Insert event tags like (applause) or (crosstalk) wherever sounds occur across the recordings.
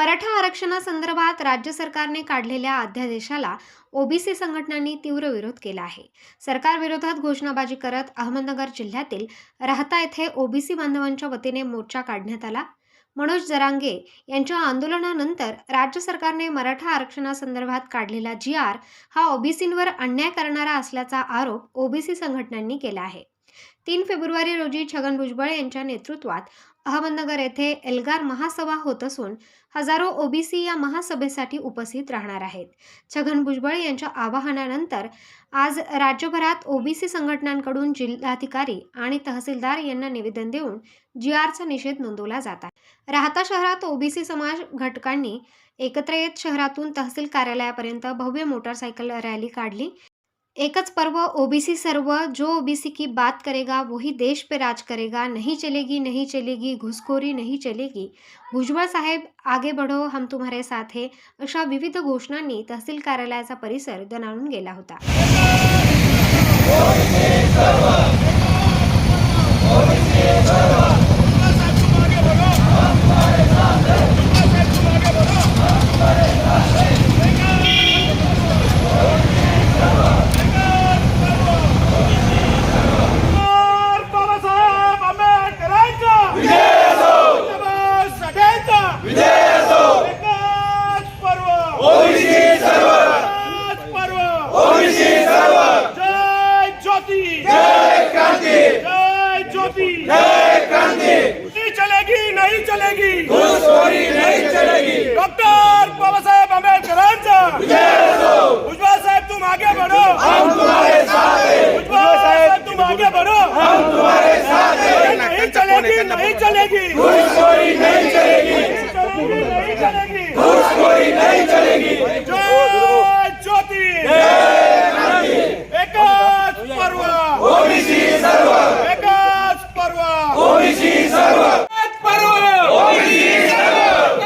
मराठा आरक्षणासंदर्भात राज्य सरकारने काढलेल्या अध्यादेशाला ओबीसी संघटनांनी तीव्र विरोध केला आहे. सरकारविरोधात घोषणाबाजी करत अहमदनगर जिल्ह्यातील राहता येथे ओबीसी बांधवांच्या वतीने मोर्चा काढण्यात आला. मनोज जरांगे यांच्या आंदोलनानंतर राज्य सरकारने मराठा आरक्षणासंदर्भात काढलेला जी आर हा ओबीसींवर अन्याय करणारा असल्याचा आरोप ओबीसी संघटनांनी केला आहे. तीन फेब्रुवारी रोजी छगन भुजबळ यांच्या नेतृत्वात अहमदनगर येथे एल्गार महासभा होत असून हजारो ओबीसी या महासभेसाठी उपस्थित राहणार आहेत. छगन भुजबळ यांच्या आवाहनानंतर आज राज्यभरात ओबीसी संघटनांकडून जिल्हाधिकारी आणि तहसीलदार यांना निवेदन देऊन जी आरचा निषेध नोंदवला जात आहे. राहता शहरात ओबीसी समाज घटकांनी एकत्र येत शहरातून तहसील कार्यालयापर्यंत भव्य मोटरसायकल रॅली काढली. एकच पर्व ओबीसी सर्व जो ओबीसी की बात करेगा वही देश पे राज करेगा नहीं चलेगी नहीं चलेगी घुसखोरी नहीं चलेगी। भुजबळ साहेब आगे बढ़ो हम तुम्हारे साथ है। अशा विविध घोषणांनी तहसील कार्यालयाचा परिसर दणाणून गेला होता डॉक्टर बाबासाहेब आंबेडकरांचा जिंदाबाद सगळ्यांचा एकच पर्व एकच पर्व जय ज्योती जय ज्योती नहीं चलेगी नहीं चलेगी। डॉक्टर बाबासाहेब आंबेडकरांचा भुजबळ साहेब तुम आगे बढ़ो। भुजबळ साहेब तुम आगे बढ़ो। नहीं चलेगी नहीं चलेगी। घुसखोरी नहीं चलेगी। नहीं चलेगी घुसखोरी नहीं चलेगी। जय ज्योती। एकच पर्व। ओबीसी सर्व। एकच पर्व! ओबीसी सर्व! पर्व! ओबीसी सर्व!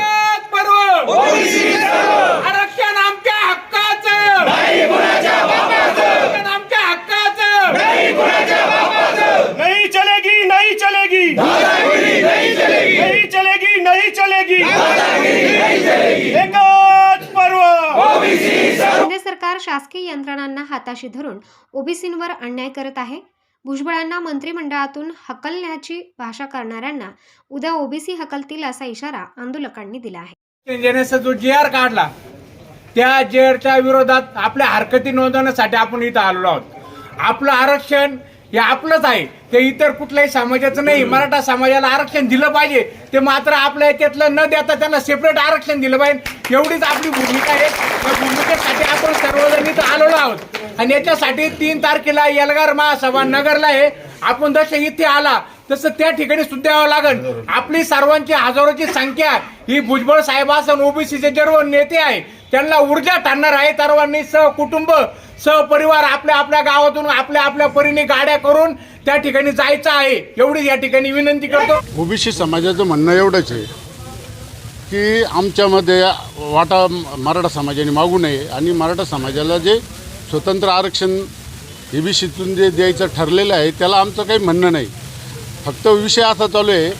पर्व! ओबीसी सर्व! आरक्षण आमच्या हक्काचं! नाही कुणाच्या बापाचं! आरक्षण आमच्या हक्काचं! नाही कुणाच्या बापाचं! नहीं चलेगी नहीं चलेगी! नहीं चलेगी! नहीं चलेगी नहीं चलेगी! एकच पर्व! केंद्र सरकार शासकीय यंत्रणांना हाताशी धरून ओबीसींवर अन्याय करत आहे. भुजबळांना मंत्रिमंडळातून हकलण्याची भाषा करणाऱ्यांना उद्या ओबीसी हकलतील असा इशारा आंदोलकांनी दिला आहे. जनतेचा जो जे आर काढला त्या जे आरच्या विरोधात आपल्या हरकती नोंदवण्यासाठी आपण इथं आलेलो आहोत. आपलं आरक्षण हे आपलंच आहे. ते इतर कुठल्याही समाजाचं नाही. मराठा समाजाला आरक्षण दिलं पाहिजे. ते मात्र आपल्या याच्यातलं न देता त्यांना सेपरेट आरक्षण दिलं पाहिजे. एवढीच आपली भूमिका आहे. त्या भूमिकेसाठी आपण सर्वजण इथं आलेलो आहोत. आणि याच्यासाठी तीन तारखेला यलगार महासभा नगरला आहे. आपण जसे इथे आला तसं त्या ठिकाणी सुद्धा यावं लागेल. आपली सर्वांची हजारोची संख्या ही भुजबळ साहेबासन ओबीसीचे सर्व नेते आहे. त्यांना ऊर्जा ठरणार आहे सर्वांनी सहकुटुंब सहपरिवार आपल्या आपल्या गावातून आपल्या आपल्या परीने गाड्या करून त्या ठिकाणी जायचं आहे. एवढीच या ठिकाणी विनंती करतो. ओबीसी समाजाचं म्हणणं एवढंच आहे की आमच्यामध्ये वाटा मराठा समाजाने मागू नये आणि मराठा समाजाला जे स्वतंत्र आरक्षण ए बी सीतून जे द्यायचं ठरलेलं आहे त्याला आमचं काही म्हणणं नाही. फक्त विषय असा चालू आहे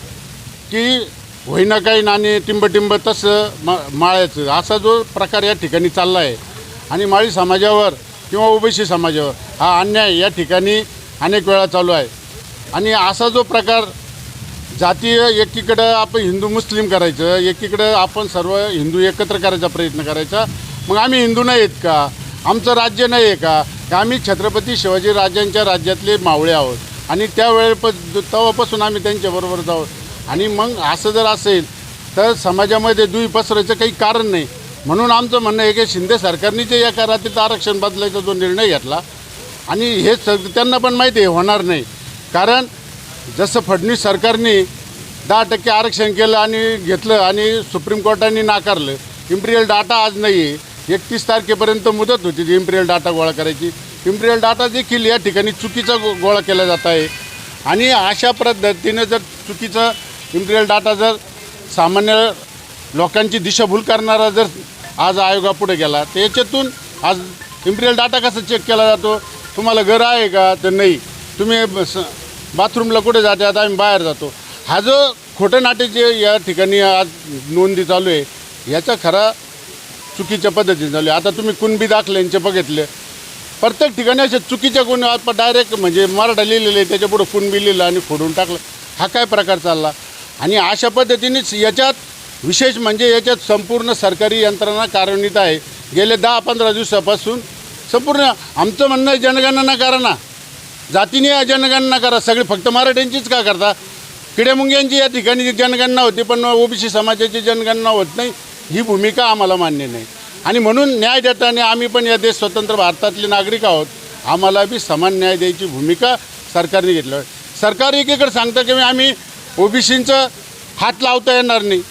की होईना काही नाणे टिंब तसं मा माळ्याचं. असा जो प्रकार या ठिकाणी चालला आहे. आणि माळी समाजावर किंवा ओबीसी समाजावर हा अन्याय या ठिकाणी अनेक वेळा चालू आहे. आणि असा जो प्रकार जातीय एकीकडं आपण हिंदू मुस्लिम करायचं एकीकडं आपण सर्व हिंदू एकत्र करायचा प्रयत्न करायचा. मग आम्ही हिंदू नाही आहेत का? आमचं राज्य नाही आहे का का? आम्ही छत्रपती शिवाजी राजांच्या राज्यातले मावळे आहोत. आणि त्यावेळे प तेव्हापासून आम्ही त्यांच्याबरोबर जाऊ. आणि मग असं जर असेल तर समाजामध्ये दुई पसरायचं काही कारण नाही. म्हणून आमचं म्हणणं आहे की शिंदे सरकारने जे या रात्रीत आरक्षण बदलायचा जो निर्णय घेतला. आणि हे स त्यांना पण माहिती आहे होणार नाही. कारण जसं फडणवीस सरकारने दहा टक्के आरक्षण केलं आणि घेतलं आणि सुप्रीम कोर्टाने नाकारलं इम्पिरियल डाटा आज नाही आहे एकतीस तारखेपर्यंत मुदत होती ती इम्पिरियल डाटा गोळा करायची. इम्प्रियल डाटा देखील या ठिकाणी चुकीचा गो गोळा केला जात आहे. आणि अशा पद्धतीने जर चुकीचा इम्प्रियल डाटा जर सामान्य लोकांची दिशाभूल करणारा जर आज आयोगापुढे गेला तर याच्यातून आज इम्प्रियल डाटा कसा चेक केला जातो? तुम्हाला घर आहे का? तर नाही. तुम्ही ब- स- बाथरूमला कुठे जातात आम्ही बाहेर जातो. हा जो खोटं नाटे जे या ठिकाणी आज नोंदी चालू आहे याचा खरा चुकीच्या पद्धतीने झाली आता तुम्ही कुणबी दाखल्यांचे बघितले. प्रत्येक ठिकाणी असे चुकीच्या गुन्हे आपण डायरेक्ट म्हणजे मराठा लिहिलेले त्याच्यापुढं कुणबी लिहिलं आणि फोडून टाकलं. हा काय प्रकार चालला? आणि अशा पद्धतीनेच याच्यात विशेष म्हणजे याच्यात संपूर्ण सरकारी यंत्रणा कार्यान्वित आहे. गेले दहा पंधरा दिवसापासून संपूर्ण आमचं म्हणणं आहे जनगणना करा ना. जातीने जनगणना करा. सगळे फक्त मराठ्यांचीच का करता? किड्यामुंग्यांची या ठिकाणी जनगणना होती पण ओबीसी समाजाची जनगणना होत नाही ही भूमिका आम्हाला मान्य नाही. आणि म्हणून न्याय देताना आम्ही पण या देश स्वतंत्र भारतातले नागरिक आहोत. आम्हाला बी समान न्याय द्यायची भूमिका सरकारने घेतलं. सरकार एकीकडे सांगतं की आम्ही ओबीसींचं हात लावता येणार नाही.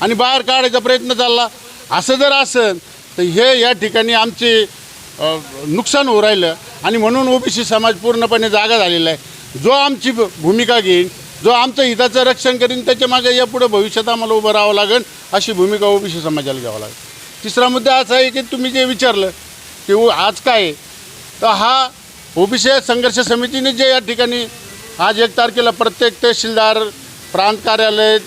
आणि बाहेर काढायचा प्रयत्न चालला. असं जर असेल तर हे या ठिकाणी आमचे नुकसान होऊ राहिलं. आणि म्हणून ओबीसी समाज पूर्णपणे जागा झालेला आहे. जो आमची भ- भूमिका घेईन जो आमचं हिताचं रक्षण करीन त्याच्यामागे यापुढे भविष्यात आम्हाला उभं राहावं लागेल अशी भूमिका ओबीसी समाजाला घ्यावं लागेल. तिसरा मुद्दा असा आहे की तुम्ही जे विचारलं की आज काय आहे तर हा ओबीसी संघर्ष समितीने जे या ठिकाणी आज एक तारखेला प्रत्येक तहसीलदार प्रांत कार्यालय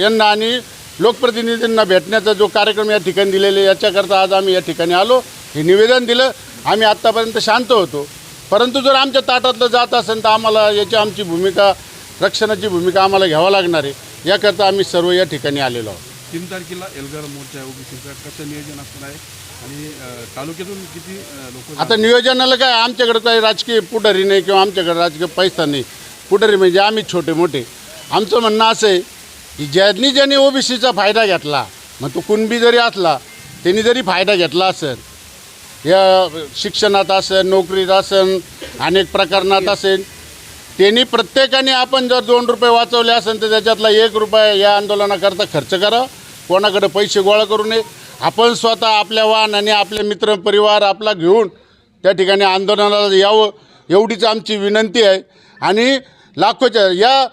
यांना आणि लोकप्रतिनिधींना भेटण्याचा जो कार्यक्रम या ठिकाणी दिलेले याच्याकरता आज आम्ही या ठिकाणी आलो हे निवेदन दिलं आम्ही आत्तापर्यंत शांत होतो. परंतु जर आमच्या ताटातलं जात असेल तर आम्हाला याची आमची भूमिका रक्षणाची भूमिका आम्हाला घ्यावं लागणार आहे याकरता आम्ही सर्व या ठिकाणी आलेलो आहोत. तीन तारखेला एल्गार मोर्चा आहे ओबीसीचा. कसं नियोजन असणार आहे? आणि तालुक्यातून किती लोक आता नियोजनाला काय आमच्याकडे काही राजकीय पुढारी नाही किंवा आमच्याकडे राजकीय पैसा नाही. पुढारी म्हणजे आम्ही छोटे मोठे आमचं म्हणणं असं आहे की ज्यांनी ज्यांनी ओबीसीचा फायदा घेतला मग तो कुणबी जरी असला त्यांनी जरी फायदा घेतला असेल या शिक्षणात असेल नोकरीत असेल अनेक प्रकरणात असेल त्यांनी प्रत्येकाने आपण जर दोन रुपये वाचवले असेल तर त्याच्यातला एक रुपये या आंदोलनाकरता खर्च करा कोणाकडे पैसे गोळा करू नये. आपण स्वतः आपल्या वाहन आणि आपले मित्र परिवार आपला घेऊन त्या ठिकाणी आंदोलनाला यावं एवढीच आमची विनंती आहे. आणि लाखोच्या या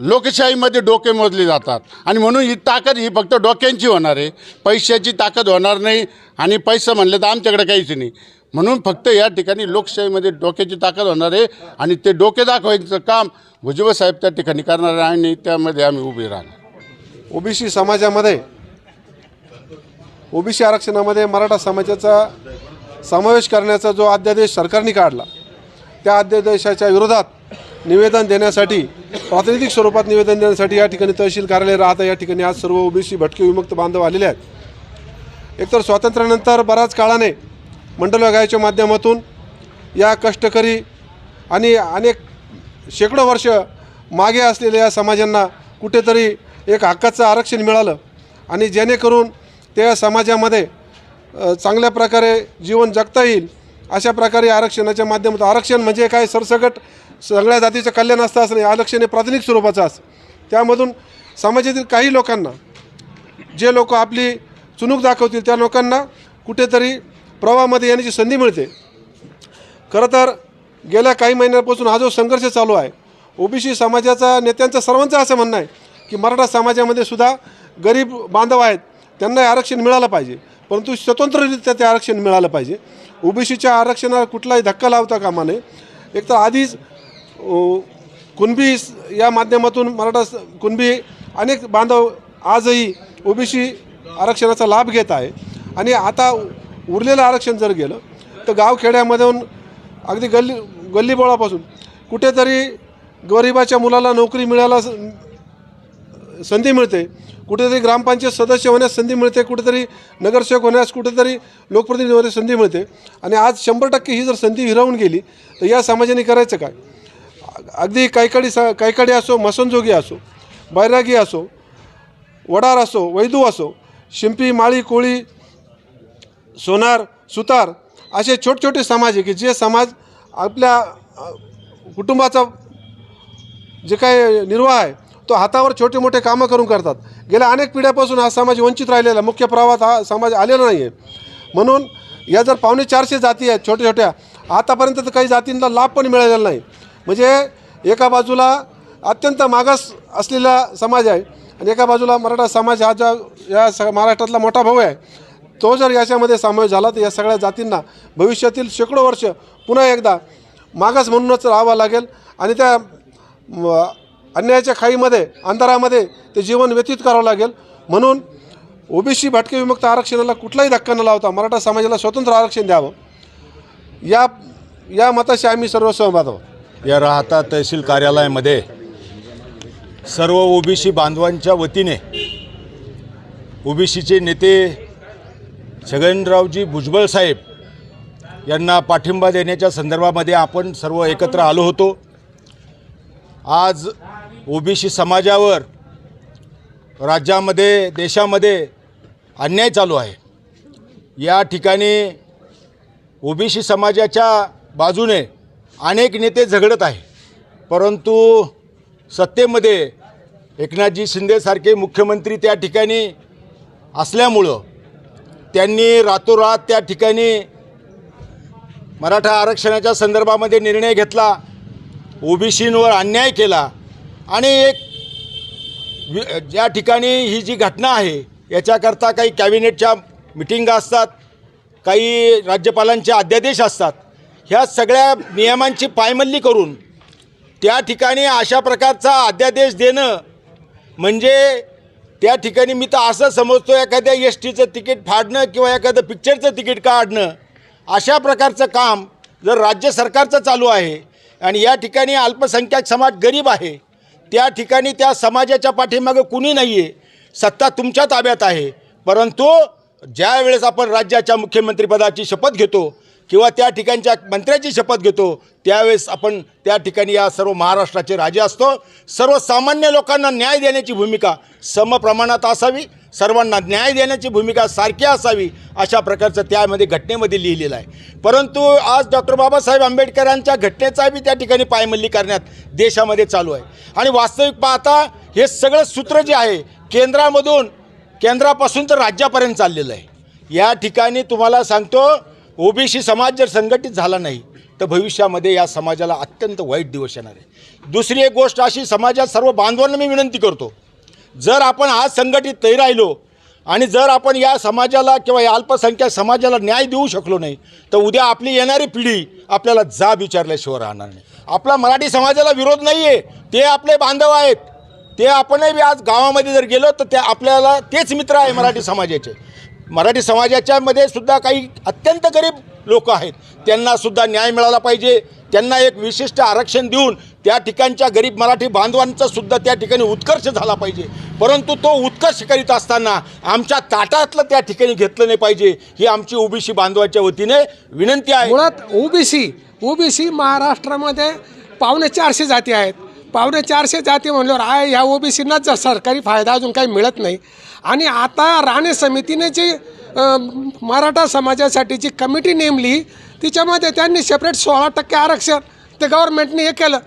लोकशाहीमध्ये डोके मोजले जातात. आणि म्हणून ही ताकद ही फक्त डोक्यांची होणार आहे. पैशाची ताकद होणार नाही आणि पैसा म्हणलं तर आमच्याकडे काहीच नाही. म्हणून फक्त या ठिकाणी लोकशाहीमध्ये डोक्याची ताकद होणार आहे आणि ते डोके दाखवायचं काम भुजबळ साहेब त्या ठिकाणी करणार आहे आणि त्यामध्ये आम्ही उभे राहणार. ओबीसी समाजामध्ये ओबीसी आरक्षणामध्ये मराठा समाजाचा समावेश करण्याचा जो अध्यादेश सरकारने काढला त्या अध्यादेशाच्या विरोधात निवेदन देण्यासाठी प्रातिनिधिक स्वरूपात निवेदन देण्यासाठी या ठिकाणी तहसील कार्यालय राहता. या ठिकाणी आज सर्व ओबीसी भटके विमुक्त बांधव आलेले आहेत. एकतर स्वातंत्र्यानंतर बऱ्याच काळाने मंडल विभागाच्या माध्यमातून या कष्टकरी आणि अनेक शेकडो वर्ष मागे असलेल्या या समाजांना कुठेतरी एक हक्काचं आरक्षण मिळालं. आणि जेणेकरून त्या समाजामध्ये चांगल्या प्रकारे जीवन जगता येईल अशा प्रकारे आरक्षणाच्या माध्यमातून. आरक्षण म्हणजे काय? सरसकट सगळ्या जातीचं कल्याण असतं असं नाही. आरक्षण हे प्राथमिक स्वरूपाचं असतं. त्यामधून समाजातील काही लोकांना जे लोक आपली चुणूक दाखवतील त्या लोकांना कुठेतरी प्रवाहामध्ये येण्याची संधी मिळते. खरं तर गेल्या काही महिन्यांपासून हा जो संघर्ष चालू आहे ओबीसी समाजाचा नेत्यांचं सर्वांचं असं म्हणणं आहे की मराठा समाजामध्ये सुद्धा गरीब बांधव आहेत त्यांना आरक्षण मिळालं पाहिजे. परंतु स्वतंत्ररित्या ते आरक्षण मिळालं पाहिजे. ओबीसीच्या आरक्षणाला कुठलाही धक्का लावता कामा नये. एक तर आधीच कुणबी या माध्यमातून मराठा कुणबी अनेक बांधव आजही ओबीसी आरक्षणाचा लाभ घेत आहे. आणि आता उरलेलं आरक्षण जर गेलं तर गावखेड्यामधून अगदी गल्ली गल्लीबोळापासून कुठेतरी गरिबाच्या मुलाला नोकरी मिळायला संधी मिळते. कुठेतरी ग्रामपंचायत सदस्य होण्यास संधी मिळते कुठेतरी नगरसेवक होण्यास कुठेतरी लोकप्रतिनिधी होण्यास संधी मिळते. आणि आज शंभर टक्के ही जर संधी हिरावून गेली तर या समाजाने करायचं काय? अगदी कायकाडी स कायकाडी असो मसनजोगी असो बैरागी असो वडार असो वैदू असो शिंपी माळी कोळी सोनार सुतार असे छोटे छोटे समाज आहे की जे समाज आपल्या कुटुंबाचा जे काय निर्वाह आहे तो हातावर छोटे मोठे कामं करून करतात. गेल्या अनेक पिढ्यापासून हा समाज वंचित राहिलेला मुख्य प्रवाहात हा समाज आलेला नाही आहे म्हणून या जर पावणे चारशे जाती आहेत छोट्या छोट्या आतापर्यंत तर काही जातींना लाभ पण मिळालेला नाही. म्हणजे एका बाजूला अत्यंत मागास असलेला समाज आहे आणि एका बाजूला मराठा समाज हा ज्या या स महाराष्ट्रातला मोठा भाऊ आहे तो जर याच्यामध्ये समावेश झाला तर या सगळ्या जातींना भविष्यातील शेकडो वर्ष पुन्हा एकदा मागास म्हणूनच राहावं लागेल आणि त्या अन्यायाच्या खाईमध्ये अंधारामध्ये ते जीवन व्यतीत करावं लागेल. म्हणून ओबीसी भटके विमुक्त आरक्षणाला कुठलाही धक्का न लावता मराठा समाजाला स्वतंत्र आरक्षण द्यावं. या या मताशी आम्ही सर्व सहमत आहोत. या राहता तहसील कार्यालयामध्ये सर्व ओबीसी बांधवांच्या वतीने ओबीसीचे नेते छगनरावजी भुजबळ साहेब यांना पाठिंबा देण्याच्या संदर्भामध्ये आपण सर्व एकत्र आलो होतो. आज ओबीसी समाजावर राज्यामध्ये देशामध्ये अन्याय चालू आहे. या ठिकाणी ओबीसी समाजाच्या बाजूने अनेक नेते झगडत आहे परंतु सत्तेमध्ये एकनाथजी शिंदेसारखे मुख्यमंत्री त्या ठिकाणी असल्यामुळं त्यांनी रातोरात त्या ठिकाणी मराठा आरक्षणाच्या संदर्भामध्ये निर्णय घेतला ओबीसींवर अन्याय केला आणि एक ज्या ठिकाणी ही जी घटना आहे याच्याकरता काही कॅबिनेटच्या मिटिंगा असतात काही राज्यपालांचे अध्यादेश असतात ह्या सगळ्या नियमांची पायमल्ली करून त्या ठिकाणी अशा प्रकारचा अध्यादेश देणं म्हणजे त्या ठिकाणी मी तर असं समजतो एखाद्या एस टीचं तिकीट फाडणं किंवा एखादं पिक्चरचं तिकीट काढणं अशा प्रकारचं काम जर राज्य सरकारचं चालू आहे आणि या ठिकाणी अल्पसंख्याक समाज गरीब आहे त्या ठिकाणी त्या समाजाच्या पाठीमागं कुणी नाही आहे सत्ता तुमच्या ताब्यात आहे. परंतु ज्या वेळेस आपण राज्याच्या मुख्यमंत्रीपदाची शपथ घेतो किंवा त्या ठिकाणच्या मंत्र्याची शपथ घेतो त्यावेळेस आपण त्या ठिकाणी या सर्व महाराष्ट्राचे राजे असतो. सर्वसामान्य लोकांना न्याय देण्याची भूमिका समप्रमाणात असावी. सर्वांना न्याय देण्याची भूमिका सारखी असावी अशा प्रकारचं त्यामध्ये घटनेमध्ये लिहिलेलं आहे. परंतु आज डॉक्टर बाबासाहेब आंबेडकरांच्या घटनेचा बी त्या ठिकाणी पायमल्ली करण्यात देशामध्ये चालू आहे. आणि वास्तविक पाहता हे सगळं सूत्र जे आहे केंद्रामधून केंद्रापासून तर राज्यापर्यंत चाललेलं आहे. या ठिकाणी तुम्हाला सांगतो ओबीसी समाज जर संघटित झाला नाही तर भविष्यामध्ये या समाजाला अत्यंत वाईट दिवस येणार आहे. दुसरी एक गोष्ट अशी समाजात सर्व बांधवांना मी विनंती करतो जर आपण आज संघटित नाही राहिलो आणि जर आपण या समाजाला किंवा या अल्पसंख्याक समाजाला न्याय देऊ शकलो नाही तर उद्या आपली येणारी पिढी आपल्याला जाब विचारल्याशिवाय राहणार नाही. आपला मराठी समाजाला विरोध नाही आहे ते आपले बांधव आहेत. ते आपणही आज गावामध्ये जर गेलो तर ते आपल्याला तेच मित्र आहे मराठी समाजाचे. मराठी समाजाच्यामध्ये सुद्धा काही अत्यंत गरीब लोक आहेत. त्यांना सुद्धा न्याय मिळाला पाहिजे. त्यांना एक विशिष्ट आरक्षण देऊन त्या ठिकाणच्या गरीब मराठी बांधवांचा सुद्धा त्या ठिकाणी उत्कर्ष झाला पाहिजे. परंतु तो उत्कर्ष करीत असताना आमच्या ताटातलं त्या ठिकाणी घेतलं नाही पाहिजे. ही आमची ओबीसी बांधवाच्या वतीने विनंती आहे. मुळात ओबीसी ओबीसी महाराष्ट्रामध्ये पावणे चारशे जाती आहेत. पावणे चारशे जाती म्हणल्यावर आय ह्या ओबीसींनाच सरकारी फायदा अजून काही मिळत नाही. आणि आता राणे समितीने जी मराठा समाजासाठी जी कमिटी नेमली तिच्यामध्ये त्यांनी सेपरेट सोळा टक्के आरक्षण ते गव्हर्नमेंटने हे केलं.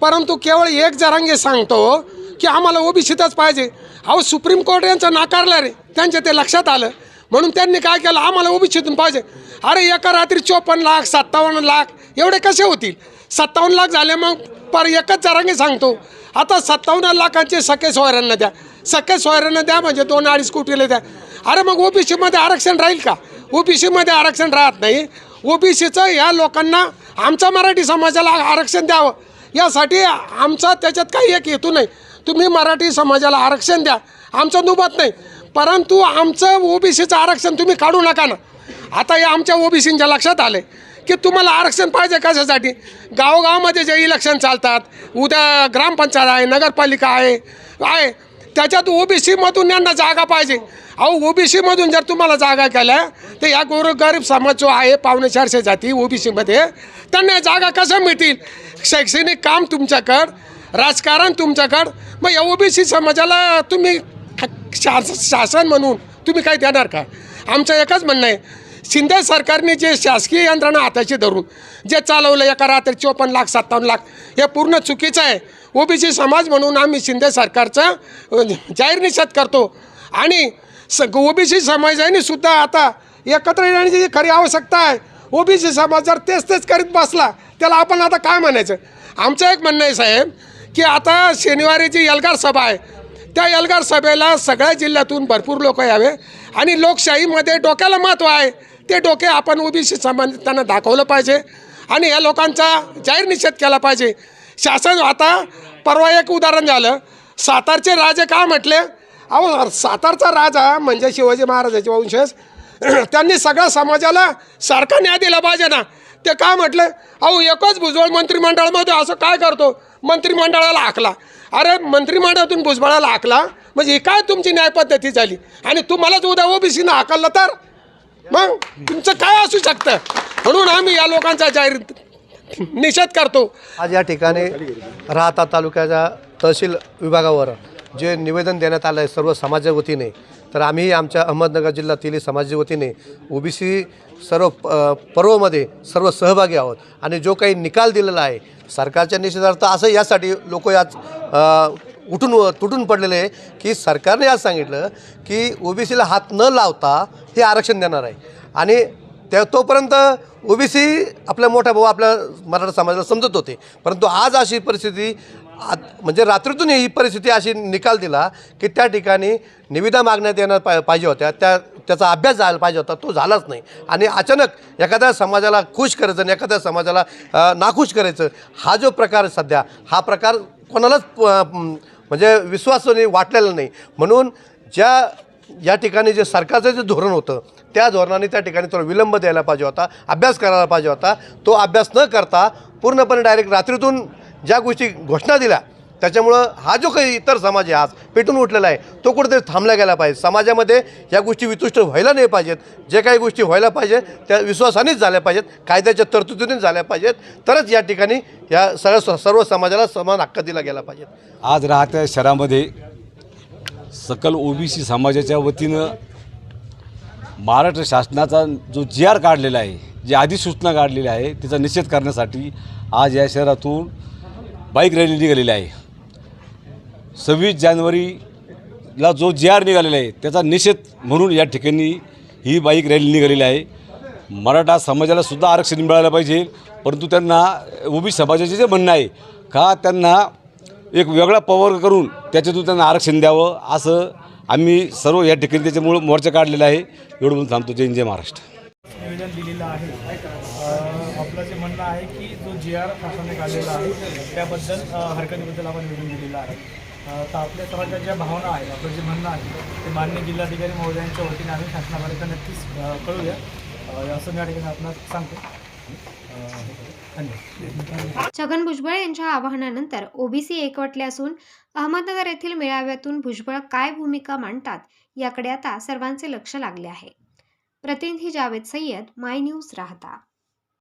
परंतु केवळ एक जरांगे सांगतो की आम्हाला ओबीसीतच पाहिजे. अहो सुप्रीम कोर्ट यांचं नाकारलं रे त्यांच्या ते लक्षात आलं. म्हणून त्यांनी काय केलं? आम्हाला ओबीसीतून पाहिजे. अरे एका रात्री चोपन्न लाख सत्तावन्न लाख एवढे कसे होतील? सत्तावन्न लाख झाले मग पर एकच जरांगे सांगतो. आता सत्तावन्न लाखांचे सखे सोयऱ्यांना द्या. सखे सोयऱ्यांना द्या म्हणजे दोन अडीच कोटीला द्या. अरे मग ओबीसीमध्ये आरक्षण राहील का? ओबीसीमध्ये आरक्षण राहत नाही. ओबीसीचं या लोकांना आमच्या मराठी समाजाला आरक्षण द्यावं. यासाठी आमचा त्याच्यात काही एक हेतू नाही. तुम्ही मराठी समाजाला आरक्षण द्या. आमचं नुबत नाही. परंतु आमचं ओबीसीचं आरक्षण तुम्ही काढू नका ना. आता या आमच्या ओबीसींच्या लक्षात आले की तुम्हाला आरक्षण पाहिजे कशासाठी? गावगावामध्ये जे इलेक्शन चालतात उद्या ग्रामपंचायत आहे नगरपालिका आहे आहे. त्याच्यात ओबीसीमधून यांना जागा पाहिजे. अहो ओबीसीमधून जर तुम्हाला जागा केल्या तर या गोर गरीब समाज जो आहे पावणे चारशे जाती ओबीसीमध्ये त्यांना जागा कशा मिळतील? शैक्षणिक काम तुमच्याकडं राजकारण तुमच्याकडं मग या ओबीसी समाजाला तुम्ही शास शासन म्हणून तुम्ही काय देणार का? आमचं एकच म्हणणं आहे शिंदे सरकारने जे शासकीय यंत्रणा हाताशी धरून जे चालवलं एका रात्री चोपन्न लाख सत्तावन्न लाख हे पूर्ण चुकीचं आहे. ओबीसी समाज म्हणून आम्ही शिंदे सरकारचा जाहीर निषेध करतो. आणि स ओबीसी समाजाने सुद्धा आता एकत्र येण्याची जी खरी आवश्यकता आहे ओबीसी समाज जर तेच तेच करीत बसला त्याला आपण आता काय म्हणायचं? आमचं एक म्हणणं आहे साहेब की आता शनिवारी जी एल्गार सभा आहे. त्या एल्गार सभेला सगळ्या जिल्ह्यातून भरपूर लोक यावे आणि लोकशाहीमध्ये डोक्याला महत्त्व आहे. ते डोके आपण ओबीसी संबंधितांना त्यांना दाखवलं पाहिजे आणि या लोकांचा जाहीर निषेध केला पाहिजे. शासन आता परवा एक उदाहरण झालं. सातारचे राजे का म्हटले? अहो सातारचा राजा म्हणजे शिवाजी महाराजाचे वंशज. (clears throat) त्यांनी सगळ्या समाजाला सारखा न्याय दिला पाहिजे ना. ते का म्हटलं? अहो एकच भुजबळ मंत्रिमंडळामध्ये असं काय करतो? मंत्रिमंडळाला आखला. अरे मंत्रिमंडळातून भुजबळाला आखला. म्हणजे ही काय तुमची न्यायपद्धती झाली? आणि तुम्हालाच उद्या ओबीसीनं आकललं तर? मग तुमचं काय असू शकतं? म्हणून आम्ही या लोकांचा जाहीर निषेध करतो. आज या ठिकाणी राहता तालुक्याच्या तहसील विभागावर जे निवेदन देण्यात आलं आहे सर्व समाजाच्या वतीने तर आम्ही आमच्या अहमदनगर जिल्ह्यातील समाजाच्या वतीने ओबीसी सर्व प- पर्वमध्ये सर्व सहभागी आहोत. आणि जो काही निकाल दिलेला आहे सरकारच्या निषेधार्थ असं यासाठी लोक यात उठून तुटून पडलेले आहे की सरकारने आज सांगितलं की ओबीसीला हात न लावता हे आरक्षण देणार आहे. आणि त्या तोपर्यंत ओबीसी आपला मोठा भाऊ आपल्या मराठा समाजाला समजत होते. परंतु आज अशी परिस्थिती आत म्हणजे रात्रीतून ही परिस्थिती अशी निकाल दिला की त्या ठिकाणी निविदा मागण्यात येणार पा पाहिजे होत्या. त्या त्याचा अभ्यास झाला पाहिजे होता. तो झालाच नाही. आणि अचानक एखाद्या समाजाला खुश करायचं आणि एखाद्या समाजाला नाखुश करायचं हा जो प्रकार सध्या हा प्रकार कोणालाच म्हणजे विश्वासाने वाटलेला नाही. म्हणून ज्या या ठिकाणी जे सरकारचं जे धोरण होतं त्या धोरणाने त्या ठिकाणी थोडा विलंब द्यायला पाहिजे होता अभ्यास करायला पाहिजे होता. तो अभ्यास न करता पूर्णपणे डायरेक्ट रात्रीतून ज्या गोष्टी घोषणा दिल्या त्याच्यामुळं हा जो काही इतर समाज आहे आज पेटून उठलेला आहे तो कुठेतरी थांबला गेला पाहिजे. समाजामध्ये या गोष्टी वितुष्ट व्हायला नाही पाहिजेत. जे काही गोष्टी व्हायला पाहिजे त्या विश्वासानेच झाल्या पाहिजेत कायद्याच्या तरतुदीनेच झाल्या पाहिजेत. तरच या ठिकाणी या सगळ्या सर्व समाजाला समान हक्क दिला गेला पाहिजे. आज राहत्या शहरामध्ये सकल ओबीसी समाजाच्या वतीनं महाराष्ट्र शासनाचा जो जी आर काढलेला आहे जी अधिसूचना काढलेली आहे त्याचा निषेध करण्यासाठी आज या शहरातून बाईक रॅली निघालेली आहे. सव्वीस जानेवारीला जो जी आर निघालेला आहे त्याचा निषेध म्हणून या ठिकाणी ही बाईक रॅली निघालेली आहे. मराठा समाजाला सुद्धा आरक्षण मिळालं पाहिजे परंतु त्यांना ओबीसी समाजाचे जे म्हणणं आहे का त्यांना एक वेगळा पवर करून त्याच्यातून त्यांना आरक्षण द्यावं असं आम्ही सर्व या ठिकाणी त्याच्यामुळं मोर्चा काढलेला आहे. एवढं म्हणून थांबतो. जय जय महाराष्ट्र. निवेदन दिलेलं आहे. अ, आपलं जे म्हणणं आहे की जो जी आर शासनाने काढलेला आहे त्याबद्दल अ, हरकतीबद्दल आपण निवेदन दिलेलं आहे. तर आपल्या समाजाच्या ज्या भावना आहेत आपलं जे म्हणणं आहे ते मान्य जिल्हाधिकारी महोदयांच्या वतीने आम्ही शासनापर्यंत नक्कीच कळूया. असं मी या ठिकाणी आपणास सांगतो. छगन भुजबळ यांच्या आवाहनानंतर ओबीसी एकवटले असून अहमदनगर येथील मेळाव्यातून भुजबळ काय भूमिका मांडतात याकडे आता सर्वांचे लक्ष लागले आहे. प्रतिनिधी जावेद सय्यद माय न्यूज राहता.